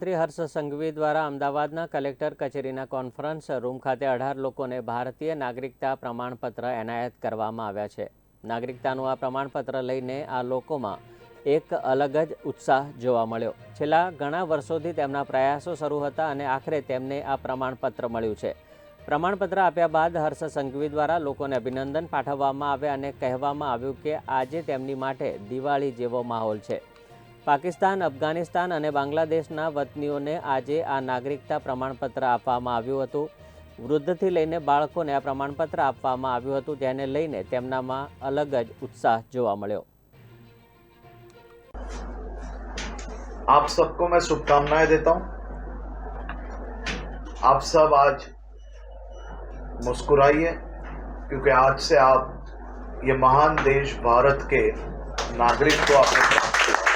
શ્રી હર્ષ સંઘવી દ્વારા અમદાવાદના કલેક્ટર કચેરીના કોન્ફરન્સ રૂમ ખાતે અઢાર લોકોને ભારતીય નાગરિકતા પ્રમાણપત્ર એનાયત કરવામાં આવ્યા છે. નાગરિકતાનું આ પ્રમાણપત્ર લઈને આ લોકોમાં એક અલગ જ ઉત્સાહ જોવા મળ્યો. છેલ્લા ઘણા વર્ષોથી તેમના પ્રયાસો શરૂ હતા અને આખરે તેમને આ પ્રમાણપત્ર મળ્યું છે. પ્રમાણપત્ર આપ્યા બાદ હર્ષ સંઘવી દ્વારા લોકોને અભિનંદન પાઠવવામાં આવ્યા અને કહેવામાં આવ્યું કે આજે તેમની માટે દિવાળી જેવો માહોલ છે. પાકિસ્તાન અફઘાનિસ્તાન અને બાંગ્લાદેશના વતનીઓને આજે આ નાગરિકતા પ્રમાણપત્ર આપવામાં આવ્યું હતું વૃદ્ધથી લઈને બાળકોને આ પ્રમાણપત્ર આપવામાં આવ્યું હતું જેને લઈને તેમનામાં અલગ જ ઉત્સાહ જોવા મળ્યો आप सबको मैं शुभकामनाएं देता हूं आप सब आज मुस्कुराइए क्योंकि आज से आप ये महान देश भारत के नागरिक को आपने प्राप्त किया